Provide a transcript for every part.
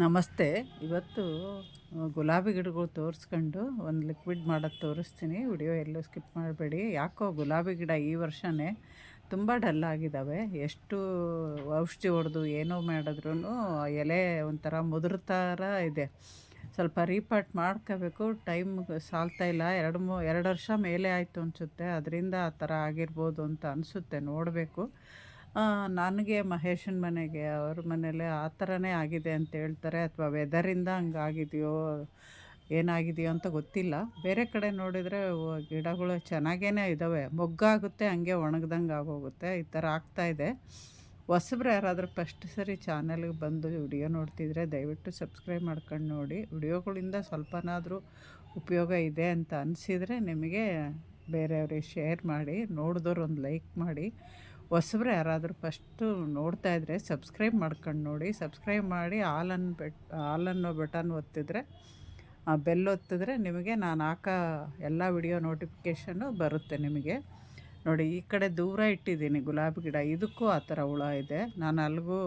ನಮಸ್ತೆ. ಇವತ್ತು ಗುಲಾಬಿ ಗಿಡಗಳು ತೋರಿಸ್ಕೊಂಡು ಒಂದು ಲಿಕ್ವಿಡ್ ಮಾಡೋದು ತೋರಿಸ್ತೀನಿ. ವಿಡಿಯೋ ಎಲ್ಲೂ ಸ್ಕಿಪ್ ಮಾಡಬೇಡಿ. ಯಾಕೋ ಗುಲಾಬಿ ಗಿಡ ಈ ವರ್ಷವೇ ತುಂಬ ಡಲ್ ಆಗಿದ್ದಾವೆ ಎಷ್ಟು ಔಷಧಿ ಹೊಡೆದು ಏನೋ ಮಾಡಿದ್ರೂ ಎಲೆ ಒಂಥರ ಮುದುರ ಥರ ಇದೆ. ಸ್ವಲ್ಪ ರೀಪಾಟ್ ಮಾಡ್ಕೋಬೇಕು. ಟೈಮ್ ಸಾಲ್ತಾ ಇಲ್ಲ. ಎರಡು ಮೂ, ಎರಡು ವರ್ಷ ಮೇಲೆ ಆಯಿತು ಅನಿಸುತ್ತೆ. ಅದರಿಂದ ಆ ಥರ ಆಗಿರ್ಬೋದು ಅಂತ ಅನಿಸುತ್ತೆ. ನೋಡಬೇಕು. ನನಗೆ ಮಹೇಶನ ಮನೆಗೆ ಅವ್ರ ಮನೇಲೆ ಆ ಥರನೇ ಆಗಿದೆ ಅಂತ ಹೇಳ್ತಾರೆ. ಅಥವಾ ವೆದರಿಂದ ಹಂಗಾಗಿದೆಯೋ, ಏನಾಗಿದೆಯೋ ಅಂತ ಗೊತ್ತಿಲ್ಲ. ಬೇರೆ ಕಡೆ ನೋಡಿದರೆ ಗಿಡಗಳು ಚೆನ್ನಾಗೇ ಇದ್ದಾವೆ ಮೊಗ್ಗಾಗುತ್ತೆ, ಹಂಗೆ ಒಣಗ್ದಂಗೆ ಆಗೋಗುತ್ತೆ. ಈ ಥರ ಆಗ್ತಾಯಿದೆ ಹೊಸಬ್ರು ಯಾರಾದರೂ ಫಸ್ಟ್ ಸರಿ ಚಾನಲ್ಗೆ ಬಂದು ವಿಡಿಯೋ ನೋಡ್ತಿದ್ರೆ ದಯವಿಟ್ಟು ಸಬ್ಸ್ಕ್ರೈಬ್ ಮಾಡ್ಕೊಂಡು ನೋಡಿ. ವಿಡಿಯೋಗಳಿಂದ ಸ್ವಲ್ಪನಾದರೂ ಉಪಯೋಗ ಇದೆ ಅಂತ ಅನಿಸಿದರೆ ನಿಮಗೆ ಬೇರೆಯವ್ರಿಗೆ ಶೇರ್ ಮಾಡಿ ನೋಡಿದವ್ರು ಒಂದು ಲೈಕ್ ಮಾಡಿ. ಹೊಸಬ್ರು ಯಾರಾದರೂ ಫಸ್ಟು ನೋಡ್ತಾ ಇದ್ದರೆ ಸಬ್ಸ್ಕ್ರೈಬ್ ಮಾಡ್ಕೊಂಡು ನೋಡಿ, ಸಬ್ಸ್ಕ್ರೈಬ್ ಮಾಡಿ ಆಲನ್ ಬೆಟ್ ಆಲ್ ಅನ್ನೋ ಬಟನ್ ಒತ್ತಿದ್ರೆ, ಆ ಬೆಲ್ ಒತ್ತಿದ್ರೆ ನಿಮಗೆ ನಾನು ಹಾಕೋ ಎಲ್ಲ ವಿಡಿಯೋ ನೋಟಿಫಿಕೇಷನ್ನು ಬರುತ್ತೆ ನಿಮಗೆ. ನೋಡಿ, ಈ ಕಡೆ ದೂರ ಇಟ್ಟಿದ್ದೀನಿ ಗುಲಾಬಿ ಗಿಡ. ಇದಕ್ಕೂ ಆ ಥರ ಹುಳ ಇದೆ. ನಾನು ಅಲ್ಲಿಗೂ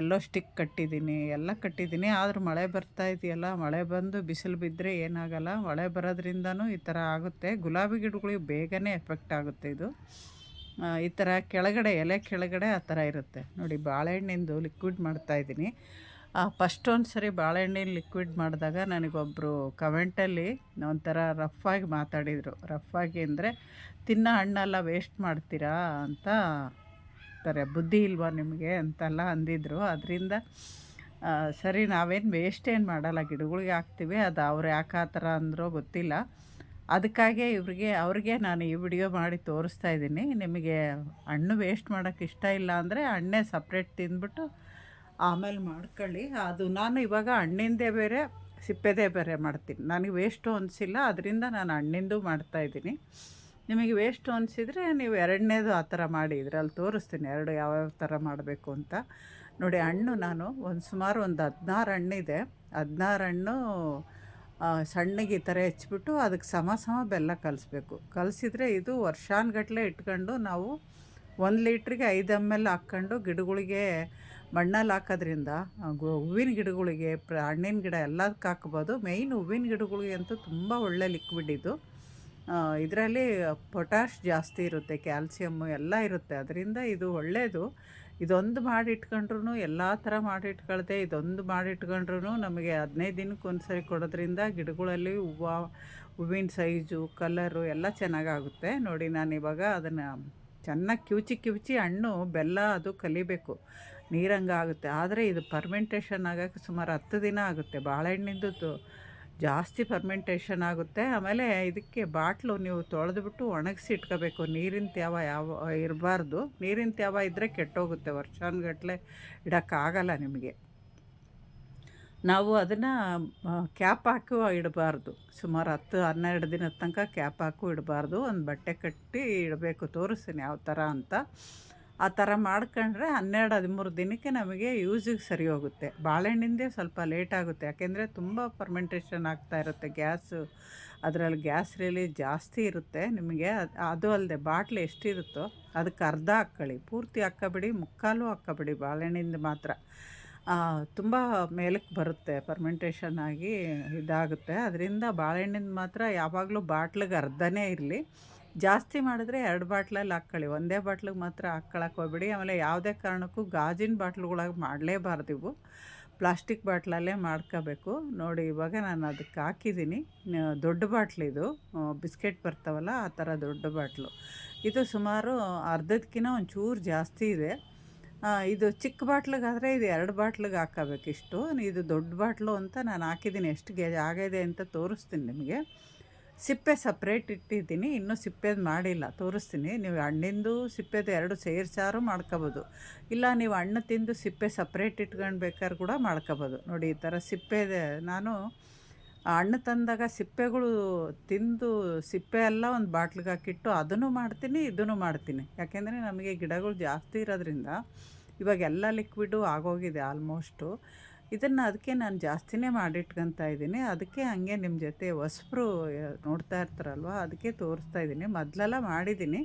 ಎಲ್ಲೋ ಸ್ಟಿಕ್ ಕಟ್ಟಿದ್ದೀನಿ, ಎಲ್ಲ ಕಟ್ಟಿದ್ದೀನಿ. ಆದರೂ ಮಳೆ ಬರ್ತಾ ಇದೆಯಲ್ಲ, ಮಳೆ ಬಂದು ಬಿಸಿಲು ಬಿದ್ದರೆ ಏನಾಗಲ್ಲ. ಮಳೆ ಬರೋದ್ರಿಂದನೂ ಈ ಥರ ಆಗುತ್ತೆ. ಗುಲಾಬಿ ಗಿಡಗಳಿಗೆ ಬೇಗನೆ ಎಫೆಕ್ಟ್ ಆಗುತ್ತೆ ಇದು. ಈ ಥರ ಕೆಳಗಡೆ ಎಲೆ ಕೆಳಗಡೆ ಆ ಥರ ಇರುತ್ತೆ. ನೋಡಿ, ಬಾಳೆಹಣ್ಣಿಂದು ಲಿಕ್ವಿಡ್ ಮಾಡ್ತಾಯಿದ್ದೀನಿ ಫಸ್ಟ್ ಒಂದು ಸರಿ ಬಾಳೆಹಣ್ಣಿನ ಲಿಕ್ವಿಡ್ ಮಾಡಿದಾಗ ನನಗೊಬ್ಬರು ಕಮೆಂಟಲ್ಲಿ ಒಂಥರ ರಫ್ಫಾಗಿ ಮಾತಾಡಿದರು. ರಫ್ಫಾಗಿ ಅಂದರೆ, ತಿನ್ನೋ ಹಣ್ಣೆಲ್ಲ ವೇಸ್ಟ್ ಮಾಡ್ತೀರಾ? ಅಂತ ಅಂತಾರೆ ಬುದ್ಧಿ ಇಲ್ವಾ ನಿಮಗೆ? ಅಂತೆಲ್ಲ ಅಂದಿದ್ರು. ಅದರಿಂದ ಸರಿ, ನಾವೇನು ವೇಸ್ಟ್ ಏನು ಮಾಡಲ್ಲ. ಗಿಡಗಳಿಗೆ ಹಾಕ್ತೀವಿ. ಅದು ಅವ್ರು ಯಾಕೆ ಆ ಥರ ಅಂದರೋ ಗೊತ್ತಿಲ್ಲ. ಅದಕ್ಕಾಗೆ ಇವ್ರಿಗೆ, ಅವ್ರಿಗೆ ನಾನು ಈ ವಿಡಿಯೋ ಮಾಡಿ ತೋರಿಸ್ತಾ ಇದ್ದೀನಿ. ನಿಮಗೆ ಹಣ್ಣು ವೇಸ್ಟ್ ಮಾಡೋಕ್ಕೆ ಇಷ್ಟ ಇಲ್ಲ ಅಂದರೆ ಹಣ್ಣೇ ಸಪ್ರೇಟ್ ತಿಂದ್ಬಿಟ್ಟು ಆಮೇಲೆ ಮಾಡ್ಕೊಳ್ಳಿ. ಅದು ನಾನು ಇವಾಗ ಹಣ್ಣಿಂದೇ ಬೇರೆ, ಸಿಪ್ಪೆದೇ ಬೇರೆ ಮಾಡ್ತೀನಿ. ನನಗೆ ವೇಸ್ಟು ಅನಿಸಿಲ್ಲ, ಅದರಿಂದ ನಾನು ಹಣ್ಣಿಂದು ಮಾಡ್ತಾಯಿದ್ದೀನಿ ನಿಮಗೆ ವೇಸ್ಟು ಅನಿಸಿದರೆ ನೀವು ಎರಡನೇದು ಆ ಥರ ಮಾಡಿ, ಇದರಲ್ಲಿ ತೋರಿಸ್ತೀನಿ ಎರಡು ಯಾವ್ಯಾವ ಥರ ಮಾಡಬೇಕು ಅಂತ. ನೋಡಿ, ಹಣ್ಣು ನಾನು ಒಂದು ಸುಮಾರು ಒಂದು ಹದಿನಾರು ಹಣ್ಣಿದೆ. ಹದಿನಾರು ಹಣ್ಣು ಸಣ್ಣಗೆ ಈ ಥರ ಹೆಚ್ಚಿಬಿಟ್ಟು ಅದಕ್ಕೆ ಸಮ ಸಮ ಬೆಲ್ಲ ಕಲಿಸ್ಬೇಕು. ಕಲಿಸಿದ್ರೆ ಇದು ವರ್ಷಾನುಗಟ್ಲೆ ಇಟ್ಕೊಂಡು ನಾವು ಒಂದು ಲೀಟ್ರಿಗೆ ಐದು ಎಂ ಎಲ್ ಹಾಕ್ಕೊಂಡು ಗಿಡಗಳಿಗೆ ಮಣ್ಣಲ್ಲಿ ಹಾಕೋದ್ರಿಂದ ಹೂವಿನ ಗಿಡಗಳಿಗೆ, ಪ್ರ, ಹಣ್ಣಿನ ಗಿಡ ಎಲ್ಲದಕ್ಕೆ ಹಾಕ್ಬೋದು. ಮೇಯ್ನ್ ಹೂವಿನ ಗಿಡಗಳಿಗೆ ಅಂತೂ ತುಂಬ ಒಳ್ಳೆ ಲಿಕ್ವಿಡ್ ಇದು. ಇದರಲ್ಲಿ ಪೊಟ್ಯಾಶ್ ಜಾಸ್ತಿ ಇರುತ್ತೆ ಕ್ಯಾಲ್ಸಿಯಮ್ಮು ಎಲ್ಲ ಇರುತ್ತೆ. ಅದರಿಂದ ಇದು ಒಳ್ಳೆಯದು ಇದೊಂದು ಮಾಡಿ ಇಟ್ಕೊಂಡ್ರೂ ಎಲ್ಲ ಥರ ಮಾಡಿ ಇಟ್ಕೊಳ್ದೆ ಇದೊಂದು ಮಾಡಿ ಇಟ್ಕೊಂಡ್ರೂ ನಮಗೆ ಹದಿನೈದು ದಿನಕ್ಕೆ ಒಂದು ಸರಿ ಕೊಡೋದ್ರಿಂದ ಗಿಡಗಳಲ್ಲಿ ಹೂವು, ಹೂವಿನ ಸೈಜು, ಕಲರು ಎಲ್ಲ ಚೆನ್ನಾಗಾಗುತ್ತೆ. ನೋಡಿ, ನಾನು ಇವಾಗ ಅದನ್ನು ಚೆನ್ನಾಗಿ ಕಿವುಚಿ ಕಿವುಚಿ ಹಣ್ಣು, ಬೆಲ್ಲ ಅದು ಕಲಿಬೇಕು. ನೀರಂಗೆ ಆಗುತ್ತೆ. ಆದರೆ ಇದು ಪರ್ಮೆಂಟೇಷನ್ ಆಗೋಕ್ಕೆ ಸುಮಾರು ಹತ್ತು ದಿನ ಆಗುತ್ತೆ. ಬಾಳೆಹಣ್ಣಿಂದು ಜಾಸ್ತಿ ಫರ್ಮೆಂಟೇಷನ್ ಆಗುತ್ತೆ. ಆಮೇಲೆ ಇದಕ್ಕೆ ಬಾಟ್ಲು ನೀವು ತೊಳೆದ್ಬಿಟ್ಟು ಒಣಗಿಸಿ ಇಟ್ಕೋಬೇಕು. ನೀರಿನ ತ್ಯಾವ ಯಾವ, ಇರಬಾರ್ದು. ನೀರಿನ ತ್ಯಾವ ಇದ್ದರೆ ಕೆಟ್ಟೋಗುತ್ತೆ. ವರ್ಷಾನುಗಟ್ಟಲೆ ಇಡೋಕ್ಕಾಗಲ್ಲ ನಿಮಗೆ. ನಾವು ಅದನ್ನು ಕ್ಯಾಪ್ ಹಾಕು ಇಡಬಾರ್ದು. ಸುಮಾರು ಹತ್ತು, ಹನ್ನೆರಡು ದಿನದ ತನಕ ಕ್ಯಾಪ್ ಹಾಕು ಇಡಬಾರ್ದು. ಒಂದು ಬಟ್ಟೆ ಕಟ್ಟಿ ಇಡಬೇಕು. ತೋರಿಸ್ತೀನಿ ಯಾವ ಥರ ಅಂತ. ಆ ಥರ ಮಾಡ್ಕೊಂಡ್ರೆ ಹನ್ನೆರಡು, ಹದಿಮೂರು ದಿನಕ್ಕೆ ನಮಗೆ ಯೂಸಿಗೆ ಸರಿ ಹೋಗುತ್ತೆ. ಬಾಳೆಹಣ್ಣಿಂದೇ ಸ್ವಲ್ಪ ಲೇಟ್ ಆಗುತ್ತೆ. ಯಾಕೆಂದರೆ ತುಂಬ ಫರ್ಮೆಂಟೇಷನ್ ಆಗ್ತಾ ಇರುತ್ತೆ ಗ್ಯಾಸು. ಅದರಲ್ಲಿ ಗ್ಯಾಸ್ ರಿಲೀಸ್ ಜಾಸ್ತಿ ಇರುತ್ತೆ. ನಿಮಗೆ ಅದ್- ಅಲ್ಲದೆ ಬಾಟ್ಲಿ ಎಷ್ಟಿರುತ್ತೋ ಅದಕ್ಕೆ ಅರ್ಧ ಹಾಕ್ಕೊಳ್ಳಿ. ಪೂರ್ತಿ ಹಾಕ್ಕೊಬಿಡಿ, ಮುಕ್ಕಾಲು ಹಾಕ್ಕೊಬಿಡಿ ಬಾಳೆಹಣ್ಣಿಂದ ಮಾತ್ರ. ತುಂಬ ಮೇಲಕ್ಕೆ ಬರುತ್ತೆ ಫರ್ಮೆಂಟೇಷನ್ ಆಗಿ ಇದಾಗುತ್ತೆ. ಅದರಿಂದ ಬಾಳೆಹಣ್ಣಿಂದ ಮಾತ್ರ ಯಾವಾಗಲೂ ಬಾಟ್ಲಿಗೆ ಅರ್ಧನೇ ಇರಲಿ. ಜಾಸ್ತಿ ಮಾಡಿದ್ರೆ ಎರಡು ಬಾಟ್ಲಲ್ಲಿ ಹಾಕ್ಕೊಳ್ಳಿ. ಒಂದೇ ಬಾಟ್ಲಿಗೆ ಮಾತ್ರ ಹಾಕ್ಕೊಳಕ್ಕೆ ಹೋಗ್ಬೇಡಿ. ಆಮೇಲೆ ಯಾವುದೇ ಕಾರಣಕ್ಕೂ ಗಾಜಿನ ಬಾಟ್ಲುಗಳಾಗಿ ಮಾಡಲೇಬಾರ್ದು ಪ್ಲಾಸ್ಟಿಕ್ ಬಾಟ್ಲಲ್ಲೇ ಮಾಡ್ಕೋಬೇಕು. ನೋಡಿ, ಇವಾಗ ನಾನು ಅದಕ್ಕೆ ಹಾಕಿದ್ದೀನಿ. ದೊಡ್ಡ ಬಾಟ್ಲಿದು ಬಿಸ್ಕೆಟ್ ಬರ್ತಾವಲ್ಲ, ಆ ಥರ ದೊಡ್ಡ ಬಾಟ್ಲು. ಇದು ಸುಮಾರು ಅರ್ಧದಕ್ಕಿಂತ ಒಂಚೂರು ಜಾಸ್ತಿ ಇದೆ. ಇದು ಚಿಕ್ಕ ಬಾಟ್ಲಿಗಾದರೆ ಇದು ಎರಡು ಬಾಟ್ಲಿಗೆ ಹಾಕೋಬೇಕಿಷ್ಟು ಇದು ದೊಡ್ಡ ಬಾಟ್ಲು ಅಂತ ನಾನು ಹಾಕಿದ್ದೀನಿ. ಎಷ್ಟು ಗೆ, ಆಗಿದೆ ಅಂತ ತೋರಿಸ್ತೀನಿ ನಿಮಗೆ. ಸಿಪ್ಪೆ ಸಪ್ರೇಟ್ ಇಟ್ಟಿದ್ದೀನಿ, ಇನ್ನೂ ಸಿಪ್ಪೆದು ಮಾಡಿಲ್ಲ. ತೋರಿಸ್ತೀನಿ. ನೀವು ಹಣ್ಣಿಂದು ಸಿಪ್ಪೆದು ಎರಡು ಸೇರ್ಸಾರು ಮಾಡ್ಕೋಬೋದು. ಇಲ್ಲ, ನೀವು ಹಣ್ಣು ತಿಂದು ಸಿಪ್ಪೆ ಸಪ್ರೇಟ್ ಇಟ್ಕೊಂಡು ಬೇಕಾದ್ರೂ ಕೂಡ ಮಾಡ್ಕೋಬೋದು. ನೋಡಿ, ಈ ಥರ ಸಿಪ್ಪೆದೆ ನಾನು ಹಣ್ಣು ತಂದಾಗ ಸಿಪ್ಪೆಗಳು ತಿಂದು ಸಿಪ್ಪೆ ಎಲ್ಲ ಒಂದು ಬಾಟ್ಲಿಗೆ ಹಾಕಿಟ್ಟು ಅದನ್ನು ಮಾಡ್ತೀನಿ, ಇದನ್ನು ಮಾಡ್ತೀನಿ. ಯಾಕೆಂದರೆ ನಮಗೆ ಗಿಡಗಳು ಜಾಸ್ತಿ ಇರೋದ್ರಿಂದ ಇವಾಗ ಎಲ್ಲ ಲಿಕ್ವಿಡು ಆಗೋಗಿದೆ ಆಲ್ಮೋಸ್ಟು ಇದನ್ನು ಅದಕ್ಕೆ ನಾನು ಜಾಸ್ತಿನೇ ಮಾಡಿಟ್ಕೊತಾ ಇದ್ದೀನಿ. ಅದಕ್ಕೆ ಹಂಗೆ ನಿಮ್ಮ ಜೊತೆ ಹೊಸಬ್ರು ನೋಡ್ತಾ ಇರ್ತಾರಲ್ವ, ಅದಕ್ಕೆ ತೋರಿಸ್ತಾ ಇದ್ದೀನಿ. ಮೊದಲೆಲ್ಲ ಮಾಡಿದ್ದೀನಿ.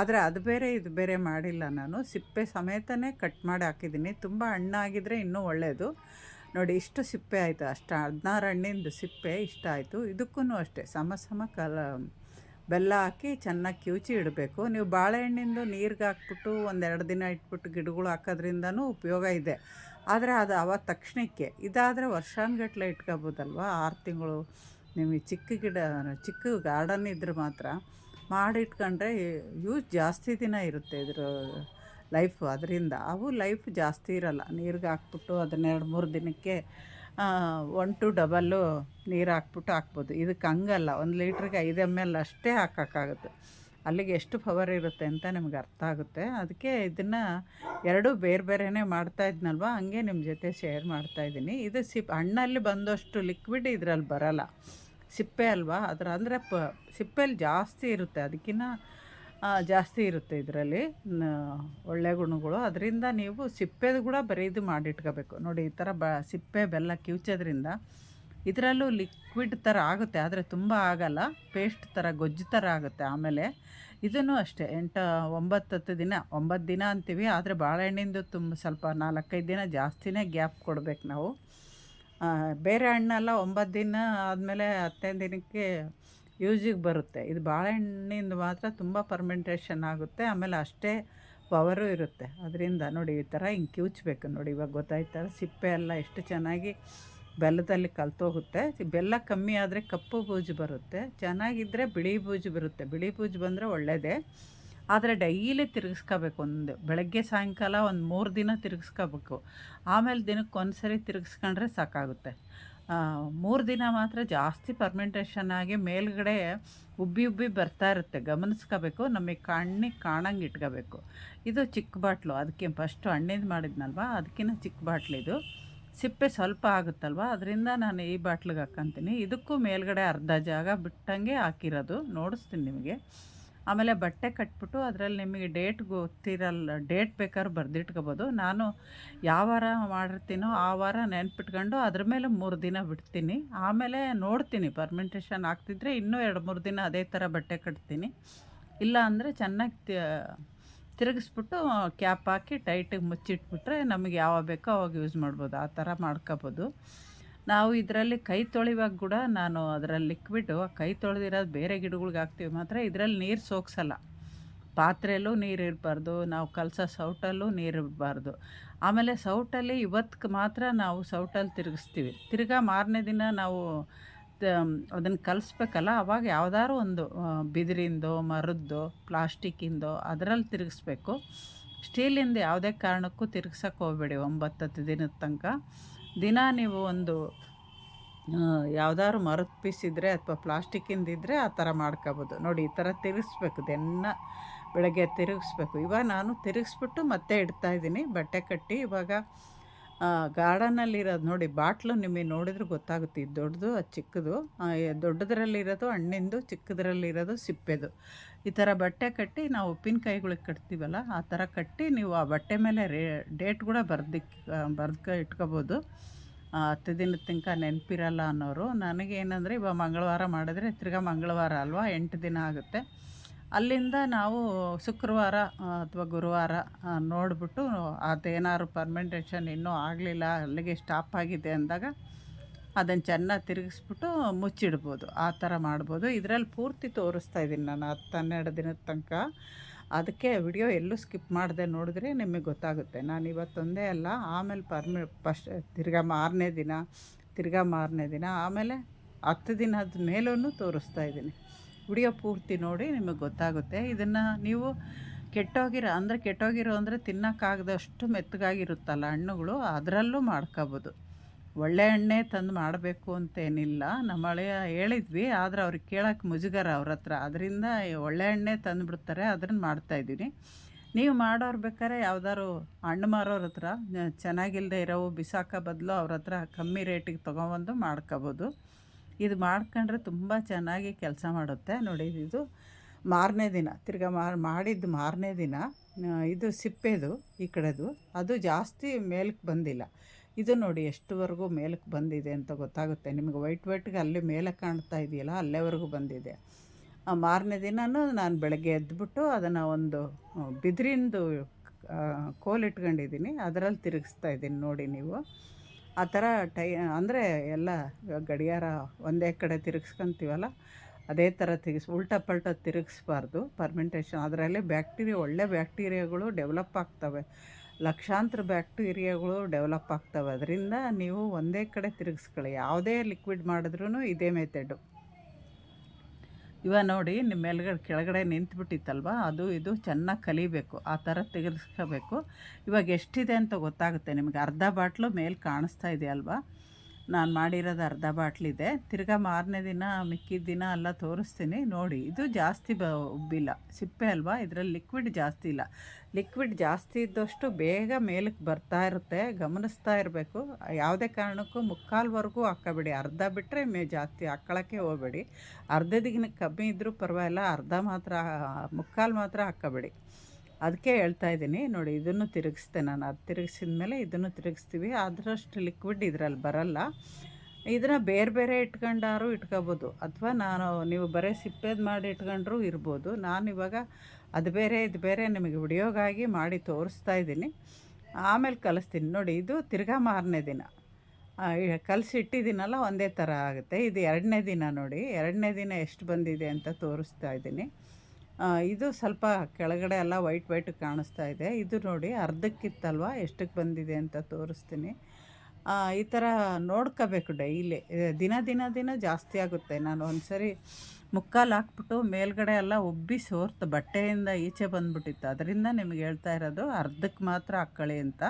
ಆದರೆ ಅದು ಬೇರೆ, ಇದು ಬೇರೆ ಮಾಡಿಲ್ಲ ನಾನು. ಸಿಪ್ಪೆ ಸಮೇತನೇ ಕಟ್ ಮಾಡಿ ಹಾಕಿದ್ದೀನಿ. ತುಂಬ ಹಣ್ಣಾಗಿದ್ದರೆ ಇನ್ನೂ ಒಳ್ಳೆಯದು ನೋಡಿ, ಇಷ್ಟು ಸಿಪ್ಪೆ ಆಯಿತು. ಅಷ್ಟು ಹದಿನಾರು ಹಣ್ಣಿಂದು ಸಿಪ್ಪೆ ಇಷ್ಟ ಆಯಿತು. ಇದಕ್ಕೂ ಅಷ್ಟೇ. ಸಮ ಸಮ ಕಲ, ಬೆಲ್ಲ ಹಾಕಿ ಚೆನ್ನಾಗಿ ಕಿವುಚಿ ಇಡಬೇಕು. ನೀವು ಬಾಳೆಹಣ್ಣಿಂದು ನೀರಿಗೆ ಹಾಕ್ಬಿಟ್ಟು ಒಂದೆರಡು ದಿನ ಇಟ್ಬಿಟ್ಟು ಗಿಡಗಳು ಹಾಕೋದ್ರಿಂದನೂ ಉಪಯೋಗ ಇದೆ. ಆದರೆ ಅದು ಅವ ತಕ್ಷಣಕ್ಕೆ. ಇದಾದರೆ ವರ್ಷಾನುಗಟ್ಲೆ ಇಟ್ಕೋಬೋದಲ್ವಾ? ಆರು ತಿಂಗಳು ನಿಮಗೆ ಚಿಕ್ಕ ಗಿಡ ಚಿಕ್ಕ ಗಾರ್ಡನ್ ಇದ್ರೆ ಮಾತ್ರ ಮಾಡಿಟ್ಕೊಂಡ್ರೆ ಯೂಸ್ ಜಾಸ್ತಿ ದಿನ ಇರುತ್ತೆ ಇದ್ರ ಲೈಫ್. ಅದರಿಂದ ಅವು ಲೈಫ್ ಜಾಸ್ತಿ ಇರಲ್ಲ. ನೀರಿಗೆ ಹಾಕ್ಬಿಟ್ಟು ಅದನ್ನೆರಡು ಮೂರು ದಿನಕ್ಕೆ ಒನ್ ಟು ಡಬಲ್ಲು ನೀರು ಹಾಕ್ಬಿಟ್ಟು ಹಾಕ್ಬೋದು. ಇದಕ್ಕೆ ಹಂಗಲ್ಲ. ಒಂದು ಲೀಟ್ರಿಗೆ ಐದು ಎಂ ಎಲ್ ಅಷ್ಟೇ ಹಾಕೋಕ್ಕಾಗುತ್ತೆ. ಅಲ್ಲಿಗೆ ಎಷ್ಟು ಪವರ್ ಇರುತ್ತೆ ಅಂತ ನಿಮ್ಗೆ ಅರ್ಥ ಆಗುತ್ತೆ. ಅದಕ್ಕೆ ಇದನ್ನು ಎರಡೂ ಬೇರೆ ಬೇರೆನೇ ಮಾಡ್ತಾ ಇದ್ನಲ್ವ? ಹಂಗೆ ನಿಮ್ಮ ಜೊತೆ ಶೇರ್ ಮಾಡ್ತಾ ಇದ್ದೀನಿ. ಇದು ಸಿಪ್ ಹಣ್ಣಲ್ಲಿ ಬಂದಷ್ಟು ಲಿಕ್ವಿಡ್ ಇದರಲ್ಲಿ ಬರಲ್ಲ. ಸಿಪ್ಪೆ ಅಲ್ವಾ? ಅದರ ಅಂದರೆ ಪ ಸಿಪ್ಪೆಯಲ್ಲಿ ಜಾಸ್ತಿ ಇರುತ್ತೆ. ಅದಕ್ಕಿಂತ ಜಾಸ್ತಿ ಇರುತ್ತೆ ಇದರಲ್ಲಿ ಒಳ್ಳೆ ಗುಣಗಳು. ಅದರಿಂದ ನೀವು ಸಿಪ್ಪೆದು ಕೂಡ ಬರೀದು ಮಾಡಿಟ್ಕೋಬೇಕು. ನೋಡಿ, ಈ ಥರ ಬ, ಸಿಪ್ಪೆ ಬೆಲ್ಲ ಕಿವುಚೋದ್ರಿಂದ ಇದರಲ್ಲೂ ಲಿಕ್ವಿಡ್ ಥರ ಆಗುತ್ತೆ, ಆದರೆ ತುಂಬ ಆಗಲ್ಲ. ಪೇಸ್ಟ್ ಥರ ಗೊಜ್ಜು ಥರ ಆಗುತ್ತೆ ಆಮೇಲೆ. ಇದನ್ನು ಅಷ್ಟೇ, ಎಂಟು, ಒಂಬತ್ತು ಹತ್ತು ದಿನ, ಒಂಬತ್ತು ದಿನ ಅಂತೀವಿ, ಆದರೆ ಬಾಳೆಹಣ್ಣಿಂದು ತುಂಬ ಸ್ವಲ್ಪ ನಾಲ್ಕೈದು ದಿನ ಜಾಸ್ತಿನೇ ಗ್ಯಾಪ್ ಕೊಡಬೇಕು ನಾವು. ಬೇರೆ ಹಣ್ಣೆಲ್ಲ ಒಂಬತ್ತು ದಿನ ಆದಮೇಲೆ ಹತ್ತನೇ ದಿನಕ್ಕೆ ಯೂಸಿಗೆ ಬರುತ್ತೆ. ಇದು ಬಾಳೆಹಣ್ಣಿಂದು ಮಾತ್ರ ತುಂಬ ಪರ್ಮೆಂಟೇಷನ್ ಆಗುತ್ತೆ, ಆಮೇಲೆ ಅಷ್ಟೇ ಪವರು ಇರುತ್ತೆ. ಅದರಿಂದ ನೋಡಿ ಈ ಥರ ಹಿಂಗೆ ಕಿವುಚ್ಬೇಕು ನೋಡಿ, ಇವಾಗ ಗೊತ್ತಾಯ್ತಲ್ಲ ಸಿಪ್ಪೆ ಎಲ್ಲ ಎಷ್ಟು ಚೆನ್ನಾಗಿ ಬೆಲ್ಲದಲ್ಲಿ ಕಲ್ತೋಗುತ್ತೆ. ಬೆಲ್ಲ ಕಮ್ಮಿ ಆದರೆ ಕಪ್ಪು ಬೂಜು ಬರುತ್ತೆ. ಚೆನ್ನಾಗಿದ್ದರೆ ಬಿಳಿ ಬೂಜು ಬರುತ್ತೆ. ಬಿಳಿ ಬೂಜು ಬಂದರೆ ಒಳ್ಳೆಯದೇ ಆದರೆ ಡೈಲಿ ತಿರುಗಿಸ್ಕೋಬೇಕು ಒಂದು, ಬೆಳಗ್ಗೆ ಸಾಯಂಕಾಲ ಒಂದು ಮೂರು ದಿನ ತಿರುಗಿಸ್ಕೋಬೇಕು. ಆಮೇಲೆ ದಿನಕ್ಕೆ ಒಂದು ಸರಿ ತಿರುಗಿಸ್ಕೊಂಡ್ರೆ ಸಾಕಾಗುತ್ತೆ. ಮೂರು ದಿನ ಮಾತ್ರ ಜಾಸ್ತಿ ಪರ್ಮೆಂಟೇಷನ್ ಆಗಿ ಮೇಲ್ಗಡೆ ಉಬ್ಬಿ ಉಬ್ಬಿ ಬರ್ತಾ ಇರುತ್ತೆ. ಗಮನಿಸ್ಕೋಬೇಕು. ನಮಗೆ ಕಣ್ಣಿಗೆ ಕಾಣಂಗೆ ಇಟ್ಕೋಬೇಕು. ಇದು ಚಿಕ್ಕ ಬಾಟ್ಲು. ಅದಕ್ಕೆ ಫಸ್ಟು ಹಣ್ಣಿಂದು ಮಾಡಿದ್ನಲ್ವ? ಅದಕ್ಕಿಂತ ಚಿಕ್ಕ ಬಾಟ್ಲಿದು ಸಿಪ್ಪೆ ಸ್ವಲ್ಪ ಆಗುತ್ತಲ್ವ? ಅದರಿಂದ ನಾನು ಈ ಬಾಟ್ಲಿಗೆ ಹಾಕ್ಕೊತೀನಿ. ಇದಕ್ಕೂ ಮೇಲ್ಗಡೆ ಅರ್ಧ ಜಾಗ ಬಿಟ್ಟಂಗೆ ಹಾಕಿರೋದು. ನೋಡಿಸ್ತೀನಿ ನಿಮಗೆ. ಆಮೇಲೆ ಬಟ್ಟೆ ಕಟ್ಬಿಟ್ಟು ಅದರಲ್ಲಿ ನಿಮಗೆ ಡೇಟ್ ಗೊತ್ತಿರಲ್ಲ, ಡೇಟ್ ಬೇಕಾದ್ರೆ ಬರೆದಿಟ್ಕೋಬೋದು. ನಾನು ಯಾವ ವಾರ ಮಾಡಿರ್ತೀನೋ ಆ ವಾರ ನೆನ್ಪಿಟ್ಕೊಂಡು ಅದ್ರ ಮೇಲೆ ಮೂರು ದಿನ ಬಿಡ್ತೀನಿ. ಆಮೇಲೆ ನೋಡ್ತೀನಿ, ಪರ್ಮೆಂಟೇಷನ್ ಆಗ್ತಿದ್ರೆ ಇನ್ನೂ ಎರಡು ಮೂರು ದಿನ ಅದೇ ಥರ ಬಟ್ಟೆ ಕಟ್ತೀನಿ. ಇಲ್ಲ ಅಂದರೆ ಚೆನ್ನಾಗಿ ತಿರುಗಿಸ್ಬಿಟ್ಟು ಕ್ಯಾಪ್ ಹಾಕಿ ಟೈಟಿಗೆ ಮುಚ್ಚಿಟ್ಬಿಟ್ರೆ ನಮಗೆ ಯಾವಾಗ ಬೇಕೋ ಅವಾಗ ಯೂಸ್ ಮಾಡ್ಬೋದು. ಆ ಥರ ಮಾಡ್ಕೋಬೋದು. ನಾವು ಇದರಲ್ಲಿ ಕೈ ತೊಳಿವಾಗ ಕೂಡ ನಾನು ಅದರಲ್ಲಿ ಲಿಕ್ವಿಡು, ಕೈ ತೊಳೆದಿರೋದು ಬೇರೆ ಗಿಡಗಳ್ಗೆ ಹಾಕ್ತೀವಿ ಮಾತ್ರ, ಇದರಲ್ಲಿ ನೀರು ಸೋಕ್ಸಲ್ಲ. ಪಾತ್ರೆಯಲ್ಲೂ ನೀರು ಇರಬಾರ್ದು, ನಾವು ಕಲಸೋ ಸೌಟಲ್ಲೂ ನೀರು ಇರಬಾರ್ದು. ಆಮೇಲೆ ಸೌಟಲ್ಲಿ ಇವತ್ತಿಗೆ ಮಾತ್ರ ನಾವು ಸೌಟಲ್ಲಿ ತಿರುಗಿಸ್ತೀವಿ. ತಿರ್ಗಾ ಮಾರನೇ ದಿನ ನಾವು ಅದನ್ನು ಕಲಿಸ್ಬೇಕಲ್ಲ, ಅವಾಗ ಯಾವುದಾದ್ರು ಒಂದು ಬಿದಿರಿಂದೋ, ಮರದ್ದು, ಪ್ಲಾಸ್ಟಿಕ್ಕಿಂದೋ ಅದರಲ್ಲಿ ತಿರುಗಿಸ್ಬೇಕು. ಸ್ಟೀಲಿಂದ ಯಾವುದೇ ಕಾರಣಕ್ಕೂ ತಿರುಗ್ಸಕ್ಕೆ ಹೋಗಬೇಡಿ ಒಂಬತ್ತು ಹತ್ತು ದಿನದ ತನಕ. ದಿನ ನೀವು ಒಂದು ಯಾವುದಾದ್ರು ಮರದ ಪೀಸ್ ಇದ್ದರೆ ಅಥವಾ ಪ್ಲಾಸ್ಟಿಕ್ಕಿಂದ ಇದ್ದರೆ ಆ ಥರ ಮಾಡ್ಕೋಬೋದು. ನೋಡಿ, ಈ ಥರ ತಿರುಗಿಸ್ಬೇಕು ದಿನ ಬೆಳಗ್ಗೆ ತಿರುಗಿಸ್ಬೇಕು. ಇವಾಗ ನಾನು ತಿರುಗಿಸ್ಬಿಟ್ಟು ಮತ್ತೆ ಇಡ್ತಾಯಿದ್ದೀನಿ ಬಟ್ಟೆ ಕಟ್ಟಿ. ಇವಾಗ ಗಾರ್ಡನಲ್ಲಿರೋದು ನೋಡಿ, ಬಾಟ್ಲು ನಿಮಗೆ ನೋಡಿದ್ರೆ ಗೊತ್ತಾಗುತ್ತೆ. ಇದು ದೊಡ್ಡದು, ಅದು ಚಿಕ್ಕದು. ದೊಡ್ಡದ್ರಲ್ಲಿರೋದು, ಹಣ್ಣಿಂದು, ಚಿಕ್ಕದ್ರಲ್ಲಿರೋದು ಸಿಪ್ಪೆದು. ಈ ಥರ ಬಟ್ಟೆ ಕಟ್ಟಿ ನಾವು ಉಪ್ಪಿನಕಾಯಿಗಳಿಗೆ ಕಟ್ತೀವಲ್ಲ, ಆ ಥರ ಕಟ್ಟಿ ನೀವು ಆ ಬಟ್ಟೆ ಮೇಲೆ ರೇ, ಡೇಟ್ ಕೂಡ ಬರ್ದಿಕ್ ಬರ್ದು ಇಟ್ಕೋಬೋದು. ಹತ್ತು ದಿನದ ತನಕ ನೆನಪಿರಲ್ಲ ಅನ್ನೋರು. ನನಗೇನಂದರೆ, ಇವಾಗ ಮಂಗಳವಾರ ಮಾಡಿದ್ರೆ, ತಿರ್ಗಾ ಮಂಗಳವಾರ ಅಲ್ವಾ? ಎಂಟು ದಿನ ಆಗುತ್ತೆ. ಅಲ್ಲಿಂದ ನಾವು ಶುಕ್ರವಾರ ಅಥವಾ ಗುರುವಾರ ನೋಡಿಬಿಟ್ಟು ಅದೇನಾದ್ರು ಪರ್ಮೆಂಟೇಷನ್ ಇನ್ನೂ ಆಗಲಿಲ್ಲ, ಅಲ್ಲಿಗೆ ಸ್ಟಾಪ್ ಆಗಿದೆ ಅಂದಾಗ ಅದನ್ನು ಚೆನ್ನಾಗಿ ತಿರುಗಿಸ್ಬಿಟ್ಟು ಮುಚ್ಚಿಡ್ಬೋದು. ಆ ಥರ ಮಾಡ್ಬೋದು. ಇದರಲ್ಲಿ ಪೂರ್ತಿ ತೋರಿಸ್ತಾ ಇದ್ದೀನಿ ನಾನು ಹತ್ತು ಹನ್ನೆರಡು ದಿನದ ತನಕ. ಅದಕ್ಕೆ ವಿಡಿಯೋ ಎಲ್ಲೂ ಸ್ಕಿಪ್ ಮಾಡಿದೆ ನೋಡಿದ್ರೆ ನಿಮಗೆ ಗೊತ್ತಾಗುತ್ತೆ. ನಾನು ಇವತ್ತೊಂದೇ ಅಲ್ಲ, ಆಮೇಲೆ ಪರ್ಮಿ ಫಸ್ಟ್ ತಿರ್ಗಾ ಮಾರನೇ ದಿನ, ತಿರ್ಗಾ ಮಾರನೇ ದಿನ, ಆಮೇಲೆ ಹತ್ತು ದಿನದ ಮೇಲೂ ತೋರಿಸ್ತಾ ಇದ್ದೀನಿ. ವಿಡಿಯೋ ಪೂರ್ತಿ ನೋಡಿ ನಿಮಗೆ ಗೊತ್ತಾಗುತ್ತೆ. ಇದನ್ನು ನೀವು ಕೆಟ್ಟೋಗಿರೋ, ಅಂದರೆ ಕೆಟ್ಟೋಗಿರೋ ಅಂದರೆ ತಿನ್ನೋಕ್ಕಾಗದಷ್ಟು ಮೆತ್ತಗಾಗಿರುತ್ತಲ್ಲ ಹಣ್ಣುಗಳು, ಅದರಲ್ಲೂ ಮಾಡ್ಕೋಬೋದು. ಒಳ್ಳೆ ಎಣ್ಣೆ ತಂದು ಮಾಡಬೇಕು ಅಂತೇನಿಲ್ಲ. ನಮ್ಮ ಹಳೆಯ ಹೇಳಿದ್ವಿ, ಆದರೆ ಅವ್ರಿಗೆ ಕೇಳೋಕ್ಕೆ ಮುಜುಗರ ಅವ್ರ ಹತ್ರ. ಅದರಿಂದ ಒಳ್ಳೆ ಎಣ್ಣೆ ತಂದುಬಿಡ್ತಾರೆ ಅದನ್ನು ಮಾಡ್ತಾಯಿದ್ದೀನಿ ನೀವು ಮಾಡೋರು ಬೇಕಾದ್ರೆ ಯಾವ್ದಾದ್ರು ಹಣ್ಣು ಮಾರೋರ ಹತ್ರ ಚೆನ್ನಾಗಿಲ್ಲದೆ ಇರೋವು ಬಿಸಾಕೋ ಬದಲು ಅವ್ರ ಹತ್ರ ಕಮ್ಮಿ ರೇಟಿಗೆ ತೊಗೊಬಂದು ಮಾಡ್ಕೋಬೋದು. ಇದು ಮಾಡ್ಕೊಂಡ್ರೆ ತುಂಬ ಚೆನ್ನಾಗಿ ಕೆಲಸ ಮಾಡುತ್ತೆ. ನೋಡಿ, ಇದು ಮಾರನೇ ದಿನ. ತಿರ್ಗಾ ಮಾರ್, ಮಾಡಿದ್ದು ಮಾರನೇ ದಿನ. ಇದು ಸಿಪ್ಪೆದು, ಈ ಕಡೆದು. ಅದು ಜಾಸ್ತಿ ಮೇಲಕ್ಕೆ ಬಂದಿಲ್ಲ. ಇದು ನೋಡಿ, ಎಷ್ಟುವರೆಗೂ ಮೇಲಕ್ಕೆ ಬಂದಿದೆ ಅಂತ ಗೊತ್ತಾಗುತ್ತೆ. ನಿಮಗೆ ವೈಟ್ ವೈಟ್ಗೆ ಅಲ್ಲಿ ಮೇಲೆ ಕಾಣ್ತಾ ಇದೆಯಲ್ಲ, ಅಲ್ಲೇವರೆಗೂ ಬಂದಿದೆ. ಆ, ಮಾರನೇ ದಿನವೂ ನಾನು ಬೆಳಗ್ಗೆ ಎದ್ದುಬಿಟ್ಟು ಅದನ್ನು ಒಂದು ಬಿದಿರಿಂದು ಕೋಲ್ ಇಟ್ಕೊಂಡಿದ್ದೀನಿ ಅದರಲ್ಲಿ ತಿರುಗಿಸ್ತಾ ಇದ್ದೀನಿ. ನೋಡಿ ನೀವು. ಆ ಥರ ಟೈ, ಅಂದರೆ ಎಲ್ಲ ಗಡಿಯಾರ ಒಂದೇ ಕಡೆ ತಿರುಗಿಸ್ಕೊಂತೀವಲ್ಲ, ಅದೇ ಥರ ತಿರುಗಿಸ್, ಉಲ್ಟಾ ಪಲ್ಟ ತಿರುಗಿಸ್ಬಾರ್ದು. ಪರ್ಮೆಂಟೇಷನ್ ಅದರಲ್ಲಿ ಬ್ಯಾಕ್ಟೀರಿಯಾ ಒಳ್ಳೆ ಬ್ಯಾಕ್ಟೀರಿಯಾಗಳು ಡೆವಲಪ್ ಆಗ್ತವೆ. ಲಕ್ಷಾಂತರ ಬ್ಯಾಕ್ಟೀರಿಯಾಗಳು ಡೆವಲಪ್ ಆಗ್ತವೆ. ಅದರಿಂದ ನೀವು ಒಂದೇ ಕಡೆ ತಿರುಗಿಸ್ಕೊಳ್ಳಿ. ಯಾವುದೇ ಲಿಕ್ವಿಡ್ ಮಾಡಿದ್ರೂ ಇದೇ ಮೆಥಡು ಇವಾಗ ನೋಡಿ ನಿಮ್ಮ ಮೇಲ್ಗಡೆ ಕೆಳಗಡೆ ನಿಂತ್ಬಿಟ್ಟಿತ್ತಲ್ವ? ಅದು ಇದು ಚೆನ್ನಾಗಿ ಕಲಿಬೇಕು, ಆ ಥರ ತೆಗೆಸ್ಕೋಬೇಕು ಇವಾಗ ಎಷ್ಟಿದೆ ಅಂತ ಗೊತ್ತಾಗುತ್ತೆ. ನಿಮಗೆ ಅರ್ಧ ಬಾಟ್ಲು ಮೇಲೆ ಕಾಣಿಸ್ತಾ ಇದೆ ಅಲ್ವಾ? ನಾನು ಮಾಡಿರೋದು ಅರ್ಧ ಬಾಟ್ಲಿದೆ. ತಿರ್ಗಾ ಮಾರನೇ ದಿನ ಮಿಕ್ಕಿದ ದಿನ ಎಲ್ಲ ತೋರಿಸ್ತೀನಿ. ನೋಡಿ, ಇದು ಜಾಸ್ತಿ ಬ, ಉಬ್ಬಿಲ್ಲ. ಸಿಪ್ಪೆ ಅಲ್ವಾ? ಇದರಲ್ಲಿ ಲಿಕ್ವಿಡ್ ಜಾಸ್ತಿ ಇಲ್ಲ. ಲಿಕ್ವಿಡ್ ಜಾಸ್ತಿ ಇದ್ದಷ್ಟು ಬೇಗ ಮೇಲಕ್ಕೆ ಬರ್ತಾ ಇರುತ್ತೆ. ಗಮನಿಸ್ತಾ ಇರಬೇಕು. ಯಾವುದೇ ಕಾರಣಕ್ಕೂ ಮುಕ್ಕಾಲ್ವರೆಗೂ ಹಾಕಬೇಡಿ. ಅರ್ಧ ಬಿಟ್ಟರೆ ಮೇ, ಜಾಸ್ತಿ ಹಾಕ್ಕೊಳ್ಳೋಕ್ಕೆ ಹೋಗಬೇಡಿ. ಅರ್ಧ ದಿನಕ್ಕೆ ಕಮ್ಮಿ ಇದ್ದರೂ ಪರವಾಗಿಲ್ಲ. ಅರ್ಧ ಮಾತ್ರ, ಮುಕ್ಕಾಲು ಮಾತ್ರ ಹಾಕಬೇಡಿ. ಅದಕ್ಕೆ ಹೇಳ್ತಾ ಇದ್ದೀನಿ, ನೋಡಿ ಇದನ್ನು ತಿರುಗಿಸ್ತೆ ನಾನು. ಅದು ತಿರುಗಿಸಿದ ಮೇಲೆ ಇದನ್ನು ತಿರುಗಿಸ್ತೀವಿ. ಅದರಷ್ಟು ಲಿಕ್ವಿಡ್ ಇದರಲ್ಲಿ ಬರಲ್ಲ. ಇದನ್ನು ಬೇರೆ ಬೇರೆ ಇಟ್ಕೊಂಡಾರು ಇಟ್ಕೋಬೋದು. ಅಥವಾ ನಾನು, ನೀವು ಬರೀ ಸಿಪ್ಪೆದು ಮಾಡಿ ಇಟ್ಕೊಂಡ್ರೂ ಇರ್ಬೋದು. ನಾನು ಇವಾಗ ಅದು ಬೇರೆ, ಇದು ಬೇರೆ ನಿಮಗೆ ವಿಡಿಯೋಗಾಗಿ ಮಾಡಿ ತೋರಿಸ್ತಾ ಇದ್ದೀನಿ. ಆಮೇಲೆ ಕಲಿಸ್ತೀನಿ. ನೋಡಿ, ಇದು ತಿರ್ಗಾ ಮಾರನೇ ದಿನ. ಕಲಸಿ ಇಟ್ಟಿದ್ದೀನಲ್ಲ, ಒಂದೇ ಥರ ಆಗುತ್ತೆ. ಇದು ಎರಡನೇ ದಿನ ನೋಡಿ. ಎರಡನೇ ದಿನ ಎಷ್ಟು ಬಂದಿದೆ ಅಂತ ತೋರಿಸ್ತಾ ಇದ್ದೀನಿ. ಇದು ಸ್ವಲ್ಪ ಕೆಳಗಡೆ ಎಲ್ಲ ವೈಟ್ ವೈಟ್ ಕಾಣಿಸ್ತಾ ಇದೆ. ಇದು ನೋಡಿ ಅರ್ಧಕ್ಕಿತ್ತಲ್ವ? ಎಷ್ಟಕ್ಕೆ ಬಂದಿದೆ ಅಂತ ತೋರಿಸ್ತೀನಿ. ಈ ಥರ ನೋಡ್ಕೋಬೇಕು ಡೈಲಿ. ದಿನ ದಿನ ದಿನ ಜಾಸ್ತಿ ಆಗುತ್ತೆ. ನಾನು ಒಂದು ಸರಿ ಮುಕ್ಕಾಲು ಹಾಕ್ಬಿಟ್ಟು ಮೇಲ್ಗಡೆ ಎಲ್ಲ ಉಬ್ಬಿ ಸೋರ್ತು ಬಟ್ಟೆಯಿಂದ ಈಚೆ ಬಂದ್ಬಿಟ್ಟಿತ್ತು. ಅದರಿಂದ ನಿಮ್ಗೆ ಹೇಳ್ತಾ ಇರೋದು ಅರ್ಧಕ್ಕೆ ಮಾತ್ರ ಹಾಕ್ಕೊಳ್ಳಿ ಅಂತ.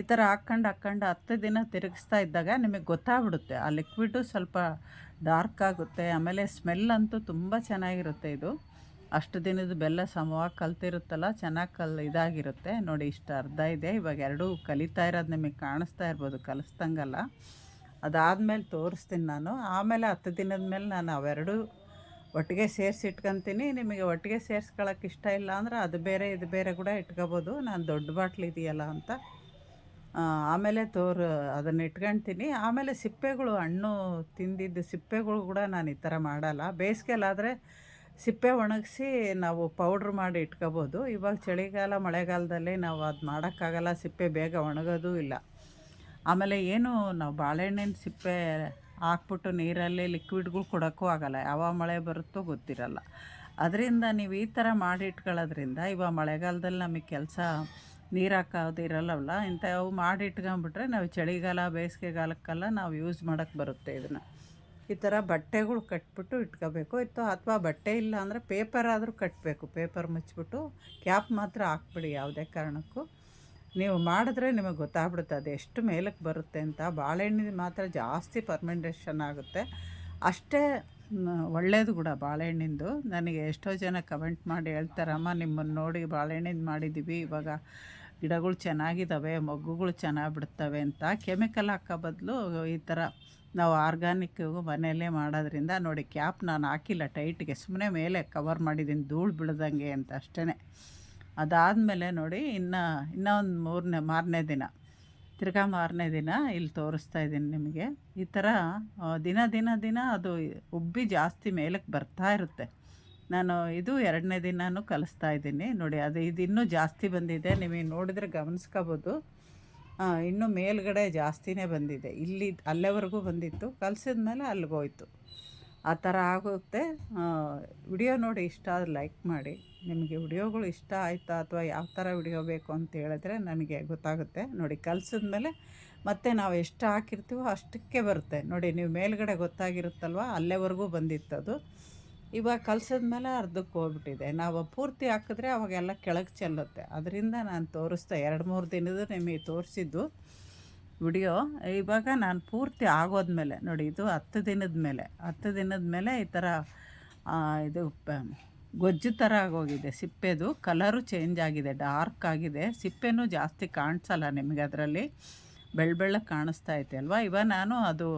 ಈ ಥರ ಹಾಕ್ಕೊಂಡು ಹಾಕ್ಕೊಂಡು ಹತ್ತು ದಿನ ತಿರುಗಿಸ್ತಾ ಇದ್ದಾಗ ನಿಮಗೆ ಗೊತ್ತಾಗ್ಬಿಡುತ್ತೆ. ಆ ಲಿಕ್ವಿಡು ಸ್ವಲ್ಪ ಡಾರ್ಕ್ ಆಗುತ್ತೆ. ಆಮೇಲೆ ಸ್ಮೆಲ್ ಅಂತೂ ತುಂಬ ಚೆನ್ನಾಗಿರುತ್ತೆ ಇದು. ಅಷ್ಟು ದಿನದ ಬೆಲ್ಲ ಸಮವಾಗಿ ಕಲ್ತಿರುತ್ತಲ್ಲ, ಚೆನ್ನಾಗಿ ಕಲ್ ಇದಾಗಿರುತ್ತೆ. ನೋಡಿ, ಇಷ್ಟು ಅರ್ಧ ಇದೆ. ಇವಾಗ ಎರಡೂ ಕಲಿತಾ ಇರೋದು ನಿಮಗೆ ಕಾಣಿಸ್ತಾ ಇರ್ಬೋದು, ಕಲಿಸ್ದಂಗಲ್ಲ. ಅದಾದಮೇಲೆ ತೋರಿಸ್ತೀನಿ ನಾನು. ಆಮೇಲೆ ಹತ್ತು ದಿನದ ಮೇಲೆ ನಾನು ಅವೆರಡೂ ಒಟ್ಟಿಗೆ ಸೇರಿಸಿ ಇಟ್ಕೊತೀನಿ. ನಿಮಗೆ ಒಟ್ಟಿಗೆ ಸೇರಿಸ್ಕೊಳಕ್ಕೆ ಇಷ್ಟ ಇಲ್ಲ ಅಂದ್ರೆ ಅದು ಬೇರೆ, ಇದು ಬೇರೆ ಕೂಡ ಇಟ್ಕೋಬೋದು. ನಾನು ದೊಡ್ಡ ಬಾಟ್ಲ್ ಇದೆಯಲ್ಲ ಅಂತ. ಆಮೇಲೆ ತೋರು, ಅದನ್ನು ಇಟ್ಕೊಳ್ತೀನಿ ಆಮೇಲೆ ಸಿಪ್ಪೆಗಳು, ಹಣ್ಣು ತಿಂದಿದ್ದು ಸಿಪ್ಪೆಗಳು ಕೂಡ ನಾನು ಈ ಥರ ಮಾಡಲ್ಲ. ಬೇಸಿಗೆಲಾದರೆ ಸಿಪ್ಪೆ ಒಣಗಿಸಿ ನಾವು ಪೌಡ್ರ್ ಮಾಡಿ ಇಟ್ಕೋಬೋದು. ಇವಾಗ ಚಳಿಗಾಲ, ಮಳೆಗಾಲದಲ್ಲಿ ನಾವು ಅದು ಮಾಡೋಕ್ಕಾಗಲ್ಲ, ಸಿಪ್ಪೆ ಬೇಗ ಒಣಗೋದು ಇಲ್ಲ. ಆಮೇಲೆ ಏನು ನಾವು ಬಾಳೆಹಣ್ಣಿನ ಸಿಪ್ಪೆ ಹಾಕ್ಬಿಟ್ಟು ನೀರಲ್ಲಿ ಲಿಕ್ವಿಡ್ಗಳು ಕೊಡೋಕ್ಕೂ ಆಗಲ್ಲ. ಯಾವ ಮಳೆ ಬರುತ್ತೋ ಗೊತ್ತಿರಲ್ಲ. ಅದರಿಂದ ನೀವು ಈ ಥರ ಮಾಡಿ ಇಟ್ಕೊಳ್ಳೋದ್ರಿಂದ ಇವಾಗ ಮಳೆಗಾಲದಲ್ಲಿ ನಮಗೆ ಕೆಲಸ ನೀರು ಹಾಕೋದಿರಲ್ಲವಲ್ಲ ಇಂಥವು ಮಾಡಿ ಇಟ್ಕೊಂಬಿಟ್ರೆ ನಾವು ಚಳಿಗಾಲ, ಬೇಸಿಗೆಗಾಲಕ್ಕೆಲ್ಲ ನಾವು ಯೂಸ್ ಮಾಡೋಕ್ಕೆ ಬರುತ್ತೆ ಇದನ್ನು. ಈ ಥರ ಬಟ್ಟೆಗಳು ಕಟ್ಬಿಟ್ಟು ಇಟ್ಕೋಬೇಕು. ಇತ್ತು ಅಥವಾ ಬಟ್ಟೆ ಇಲ್ಲ ಅಂದರೆ ಪೇಪರ್ ಆದರೂ ಕಟ್ಟಬೇಕು ಪೇಪರ್ ಮುಚ್ಚಿಬಿಟ್ಟು ಕ್ಯಾಪ್ ಮಾತ್ರ ಹಾಕ್ಬಿಡಿ ಯಾವುದೇ ಕಾರಣಕ್ಕೂ. ನೀವು ಮಾಡಿದ್ರೆ ನಿಮಗೆ ಗೊತ್ತಾಗ್ಬಿಡುತ್ತೆ ಅದು ಎಷ್ಟು ಮೇಲಕ್ಕೆ ಬರುತ್ತೆ ಅಂತ. ಬಾಳೆಹಣ್ಣಿನ ಮಾತ್ರ ಜಾಸ್ತಿ ಪರ್ಮೆಂಟೇಷನ್ ಆಗುತ್ತೆ. ಅಷ್ಟೇ ಒಳ್ಳೆಯದು ಕೂಡ ಬಾಳೆಹಣ್ಣಿಂದು. ನನಗೆ ಎಷ್ಟೋ ಜನ ಕಮೆಂಟ್ ಮಾಡಿ ಹೇಳ್ತಾರಮ್ಮ ನಿಮ್ಮನ್ನು ನೋಡಿ ಬಾಳೆಹಣ್ಣಿಂದು ಮಾಡಿದ್ದೀವಿ. ಇವಾಗ ಗಿಡಗಳು ಚೆನ್ನಾಗಿದ್ದಾವೆ, ಮಗ್ಗುಗಳು ಚೆನ್ನಾಗಿ ಬಿಡ್ತವೆ ಅಂತ. ಕೆಮಿಕಲ್ ಹಾಕೋ ಬದಲು ಈ ಥರ ನಾವು ಆರ್ಗಾನಿಕ್ಕು ಮನೆಯಲ್ಲೇ ಮಾಡೋದ್ರಿಂದ ನೋಡಿ ಕ್ಯಾಪ್ ನಾನು ಹಾಕಿಲ್ಲ ಟೈಟ್ಗೆ ಸುಮ್ಮನೆ ಮೇಲೆ ಕವರ್ ಮಾಡಿದ್ದೀನಿ ಧೂಳು ಬೀಳ್ದಂಗೆ ಅಂತ ಅಷ್ಟೇ ಅದಾದಮೇಲೆ ನೋಡಿ ಇನ್ನು, ಇನ್ನೂ ಒಂದು ಮೂರನೇ, ಮಾರನೇ ದಿನ, ತಿರ್ಗಾ ಮಾರನೇ ದಿನ ಇಲ್ಲಿ ತೋರಿಸ್ತಾ ಇದ್ದೀನಿ ನಿಮಗೆ. ಈ ಥರ ದಿನ ದಿನ ದಿನ ಅದು ಉಬ್ಬಿ ಜಾಸ್ತಿ ಮೇಲಕ್ಕೆ ಬರ್ತಾ ಇರುತ್ತೆ. ನಾನು ಇದು ಎರಡನೇ ದಿನವೂ ಕಲಿಸ್ತಾ ಇದ್ದೀನಿ. ನೋಡಿ ಅದು ಇದು ಇನ್ನೂ ಜಾಸ್ತಿ ಬಂದಿದೆ. ನಿಮಗೆ ನೋಡಿದ್ರೆ ಗಮನಿಸ್ಕೋಬೋದು. ಇನ್ನೂ ಮೇಲ್ಗಡೆ ಜಾಸ್ತಿನೇ ಬಂದಿದೆ. ಇಲ್ಲಿ ಅಲ್ಲೇವರೆಗೂ ಬಂದಿತ್ತು. ಕಲಿಸಿದ ಮೇಲೆ ಅಲ್ಲಿಗೋಯ್ತು ಆ ಥರ ಆಗುತ್ತೆ. ವಿಡಿಯೋ ನೋಡಿ ಇಷ್ಟ ಆದರೆ ಲೈಕ್ ಮಾಡಿ. ನಿಮಗೆ ವಿಡಿಯೋಗಳು ಇಷ್ಟ ಆಯಿತಾ ಅಥವಾ ಯಾವ ಥರ ವಿಡಿಯೋ ಬೇಕು ಅಂತ ಹೇಳಿದ್ರೆ ನನಗೆ ಗೊತ್ತಾಗುತ್ತೆ. ನೋಡಿ ಕಲಿಸಿದ್ಮೇಲೆ ಮತ್ತೆ ನಾವು ಎಷ್ಟು ಹಾಕಿರ್ತೀವೋ ಅಷ್ಟಕ್ಕೆ ಬರುತ್ತೆ. ನೋಡಿ, ನೀವು ಮೇಲ್ಗಡೆ ಗೊತ್ತಾಗಿರುತ್ತಲ್ವ? ಅಲ್ಲೇವರೆಗೂ ಬಂದಿತ್ತದು. ಇವಾಗ ಕಲ್ಸಿದ್ಮೇಲೆ ಅರ್ಧಕ್ಕೆ ಹೋಗ್ಬಿಟ್ಟಿದೆ. ನಾವು ಪೂರ್ತಿ ಹಾಕಿದ್ರೆ ಅವಾಗೆಲ್ಲ ಕೆಳಗೆ ಚೆಲ್ಲುತ್ತೆ. ಅದರಿಂದ ನಾನು ತೋರಿಸ್ದೆ ಎರಡು ಮೂರು ದಿನದ ನಿಮಗೆ ತೋರಿಸಿದ್ದು ವಿಡಿಯೋ. ಇವಾಗ ನಾನು ಪೂರ್ತಿ ಆಗೋದ್ಮೇಲೆ ನೋಡಿ, ಇದು ಹತ್ತು ದಿನದ ಮೇಲೆ, ಹತ್ತು ದಿನದ ಮೇಲೆ ಈ ಥರ ಇದು ಗೊಜ್ಜು ಥರ ಆಗೋಗಿದೆ ಸಿಪ್ಪೆದು. ಕಲರು ಚೇಂಜ್ ಆಗಿದೆ, ಡಾರ್ಕ್ ಆಗಿದೆ. ಸಿಪ್ಪೆನೂ ಜಾಸ್ತಿ ಕಾಣಿಸಲ್ಲ ನಿಮಗೆ ಅದರಲ್ಲಿ. ಬೆಳ್ಳ ಕಾಣಿಸ್ತಾ ಐತೆ ಅಲ್ವಾ? ಇವಾಗ ನಾನು ಅದು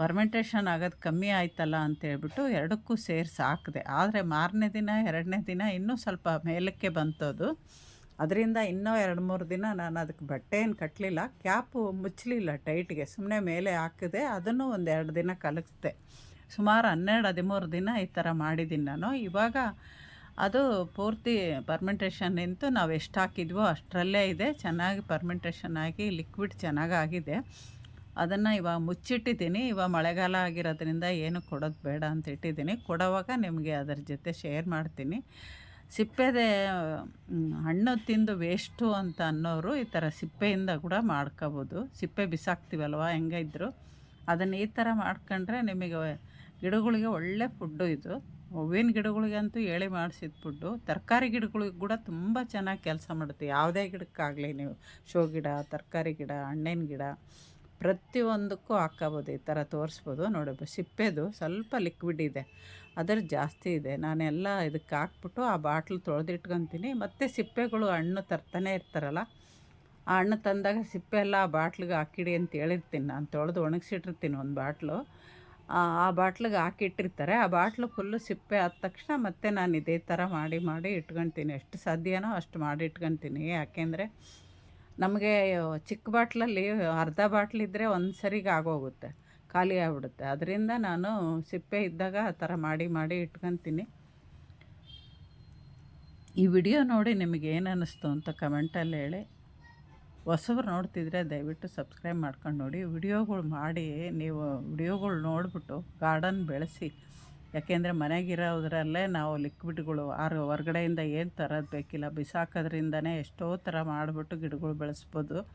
ಪರ್ಮೆಂಟೇಷನ್ ಆಗೋದು ಕಮ್ಮಿ ಆಯ್ತಲ್ಲ ಅಂತೇಳ್ಬಿಟ್ಟು ಎರಡಕ್ಕೂ ಸೇರಿಸಿ ಹಾಕಿದೆ ಆದರೆ ಮಾರನೇ ದಿನ, ಎರಡನೇ ದಿನ ಇನ್ನೂ ಸ್ವಲ್ಪ ಮೇಲಕ್ಕೆ ಬಂತದು. ಅದರಿಂದ ಇನ್ನೂ ಎರಡು ಮೂರು ದಿನ ನಾನು ಅದಕ್ಕೆ ಬಟ್ಟೆ ಏನು ಕಟ್ಟಲಿಲ್ಲ ಕ್ಯಾಪು ಮುಚ್ಚಲಿಲ್ಲ ಟೈಟ್ಗೆ. ಸುಮ್ಮನೆ ಮೇಲೆ ಹಾಕಿದೆ, ಅದನ್ನು ಒಂದು ಎರಡು ದಿನ ಕಲಗಿಸ್ದೆ ಸುಮಾರು ಹನ್ನೆರಡು, ಹದಿಮೂರು ದಿನ ಈ ಥರ ಮಾಡಿದ್ದೀನಿ ನಾನು. ಇವಾಗ ಅದು ಪೂರ್ತಿ ಪರ್ಮೆಂಟೇಷನ್ ನಿಂತು ನಾವು ಎಷ್ಟು ಹಾಕಿದ್ವೋ ಅಷ್ಟರಲ್ಲೇ ಇದೆ. ಚೆನ್ನಾಗಿ ಪರ್ಮೆಂಟೇಷನ್ ಆಗಿ ಲಿಕ್ವಿಡ್ ಚೆನ್ನಾಗಾಗಿದೆ. ಅದನ್ನು ಇವಾಗ ಮುಚ್ಚಿಟ್ಟಿದ್ದೀನಿ. ಇವಾಗ ಮಳೆಗಾಲ ಆಗಿರೋದ್ರಿಂದ ಏನು ಕೊಡೋದು ಬೇಡ ಅಂತ ಇಟ್ಟಿದ್ದೀನಿ. ಕೊಡೋವಾಗ ನಿಮಗೆ ಅದರ ಜೊತೆ ಶೇರ್ ಮಾಡ್ತೀನಿ. ಸಿಪ್ಪೆದೆ ಹಣ್ಣು ತಿಂದು ವೇಸ್ಟು ಅಂತ ಅನ್ನೋರು ಈ ಥರ ಸಿಪ್ಪೆಯಿಂದ ಕೂಡ ಮಾಡ್ಕೋಬೋದು. ಸಿಪ್ಪೆ ಬಿಸಾಕ್ತೀವಲ್ವ? ಹೆಂಗೆ ಇದ್ದರೂ ಅದನ್ನು ಈ ಥರ ಮಾಡ್ಕೊಂಡ್ರೆ ನಿಮಗೆ ಗಿಡಗಳಿಗೆ ಒಳ್ಳೆ ಫುಡ್ಡು ಇದು. ಹೂವಿನ ಗಿಡಗಳಿಗಂತೂ ಹೇಳಿ ಮಾಡಿಸಿದ ಫುಡ್ಡು. ತರಕಾರಿ ಗಿಡಗಳಿಗೆ ಕೂಡ ತುಂಬ ಚೆನ್ನಾಗಿ ಕೆಲಸ ಮಾಡುತ್ತೆ. ಯಾವುದೇ ಗಿಡಕ್ಕಾಗಲಿ ನೀವು ಶೋ ಗಿಡ, ತರಕಾರಿ ಗಿಡ, ಹಣ್ಣಿನ ಗಿಡ. ಪ್ರತಿಯೊಂದಕ್ಕೂ ಹಾಕ್ಕೋಬೋದು ಈ ಥರ ತೋರಿಸ್ಬೋದು. ನೋಡಿ ಸಿಪ್ಪೆದು ಸ್ವಲ್ಪ ಲಿಕ್ವಿಡ್ ಇದೆ. ಅದರ ಜಾಸ್ತಿ ಇದೆ. ನಾನೆಲ್ಲ ಇದಕ್ಕೆ ಹಾಕ್ಬಿಟ್ಟು ಆ ಬಾಟ್ಲು ತೊಳೆದಿಟ್ಕೊತೀನಿ. ಮತ್ತು ಸಿಪ್ಪೆಗಳು ಹಣ್ಣು ತರ್ತಾನೆ ಇರ್ತಾರಲ್ಲ, ಆ ಹಣ್ಣು ತಂದಾಗ ಸಿಪ್ಪೆ ಎಲ್ಲ ಆ ಬಾಟ್ಲಿಗೆ ಹಾಕಿಡಿ ಅಂತ ಹೇಳಿರ್ತೀನಿ. ನಾನು ತೊಳೆದು ಒಣಗಿಸಿಟ್ಟಿರ್ತೀನಿ ಒಂದು ಬಾಟ್ಲು. ಆ ಬಾಟ್ಲಿಗೆ ಹಾಕಿಟ್ಟಿರ್ತಾರೆ. ಆ ಬಾಟ್ಲು ಫುಲ್ಲು ಸಿಪ್ಪೆ ಆದ ತಕ್ಷಣ ಮತ್ತೆ ನಾನು ಇದೇ ಥರ ಮಾಡಿ ಮಾಡಿ ಇಟ್ಕೊತೀನಿ. ಎಷ್ಟು ಸಾಧ್ಯನೋ ಅಷ್ಟು ಮಾಡಿ ಇಟ್ಕೊತೀನಿ. ಯಾಕೆಂದರೆ ನಮಗೆ ಚಿಕ್ಕ ಬಾಟ್ಲಲ್ಲಿ ಅರ್ಧ ಬಾಟ್ಲಿದ್ದರೆ ಒಂದು ಸರಿಗೆ ಆಗೋಗುತ್ತೆ, ಖಾಲಿ ಆಗಿಬಿಡುತ್ತೆ. ಅದರಿಂದ ನಾನು ಸಿಪ್ಪೆ ಇದ್ದಾಗ ಆ ಥರ ಮಾಡಿ ಮಾಡಿ ಇಟ್ಕೊತೀನಿ. ಈ ವಿಡಿಯೋ ನೋಡಿ ನಿಮಗೆ ಏನು ಅನ್ನಿಸ್ತು ಅಂತ ಕಮೆಂಟಲ್ಲಿ ಹೇಳಿ. ಹೊಸಬ್ರು ನೋಡ್ತಿದ್ರೆ ದಯವಿಟ್ಟು ಸಬ್ಸ್ಕ್ರೈಬ್ ಮಾಡ್ಕೊಂಡು ನೋಡಿ. ವಿಡಿಯೋಗಳು ಮಾಡಿ, ನೀವು ವಿಡಿಯೋಗಳು ನೋಡಿಬಿಟ್ಟು ಗಾರ್ಡನ್ ಬೆಳೆಸಿ. ಯಾಕೆಂದರೆ ಮನೆಗಿರೋದ್ರಲ್ಲೇ ನಾವು ಲಿಕ್ವಿಡ್ಗಳು ಆರು ಹೊರಗಡೆಯಿಂದ ಏನು ತರೋದು ಬೇಕಿಲ್ಲ. ಬಿಸಾಕೋದ್ರಿಂದನೇ ಎಷ್ಟೋ ಥರ ಮಾಡಿಬಿಟ್ಟು ಗಿಡಗಳು ಬೆಳೆಸ್ಬೋದು.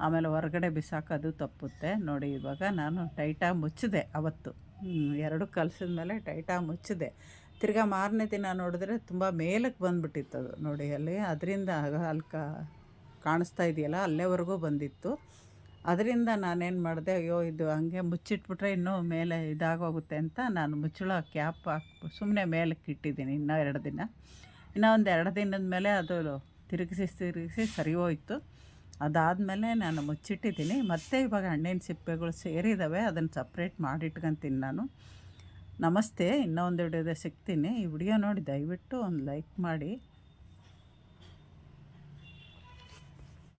ಆಮೇಲೆ ಹೊರಗಡೆ ಬಿಸಾಕೋದು ತಪ್ಪುತ್ತೆ. ನೋಡಿ, ಇವಾಗ ನಾನು ಟೈಟಾಗಿ ಮುಚ್ಚಿದೆ ಅವತ್ತು. ಎರಡು ಕಲಸಿದ ಮೇಲೆ ಟೈಟಾಗಿ ಮುಚ್ಚಿದೆ. ತಿರ್ಗಾ ಮಾರನೇ ದಿನ ನೋಡಿದ್ರೆ ತುಂಬ ಮೇಲಕ್ಕೆ ಬಂದುಬಿಟ್ಟಿತ್ತು ಅದು. ನೋಡಿ, ಅಲ್ಲಿ, ಅದರಿಂದ ಅಲ್ಲಿ ಕಾ- ಕಾಣಿಸ್ತಾ ಇದೆಯಲ್ಲ, ಅಲ್ಲೇವರೆಗೂ ಬಂದಿತ್ತು. ಅದರಿಂದ ನಾನೇನು ಮಾಡಿದೆ, ಅಯ್ಯೋ, ಇದು ಹಂಗೆ ಮುಚ್ಚಿಟ್ಬಿಟ್ರೆ ಇನ್ನೂ ಮೇಲೆ ಇದಾಗೋಗುತ್ತೆ ಅಂತ ನಾನು ಮುಚ್ಚಳ ಕ್ಯಾಪ್ ಹಾಕಿ ಸುಮ್ಮನೆ ಮೇಲಕ್ಕೆ ಇಟ್ಟಿದ್ದೀನಿ ಇನ್ನೂ ಎರಡು ದಿನ. ಇನ್ನೂ ಒಂದು ಎರಡು ದಿನದ ಮೇಲೆ ಅದು ತಿರುಗಿಸಿ ತಿರುಗಿಸಿ ಸರಿ ಹೋಯ್ತು. ಅದಾದಮೇಲೆ ನಾನು ಮುಚ್ಚಿಟ್ಟಿದ್ದೀನಿ. ಮತ್ತೆ ಇವಾಗ ಹಣ್ಣಿನ ಸಿಪ್ಪೆಗಳು ಸೇರಿದ್ದಾವೆ ಅದನ್ನು ಸಪ್ರೇಟ್ ಮಾಡಿಟ್ಕೊಂತೀನಿ ನಾನು. ನಮಸ್ತೆ, ಇನ್ನೊಂದು ವಿಡಿಯೋದ ಸಿಗ್ತೀನಿ. ಈ ವಿಡಿಯೋ ನೋಡಿ, ದಯವಿಟ್ಟು ಒಂದು ಲೈಕ್ ಮಾಡಿ.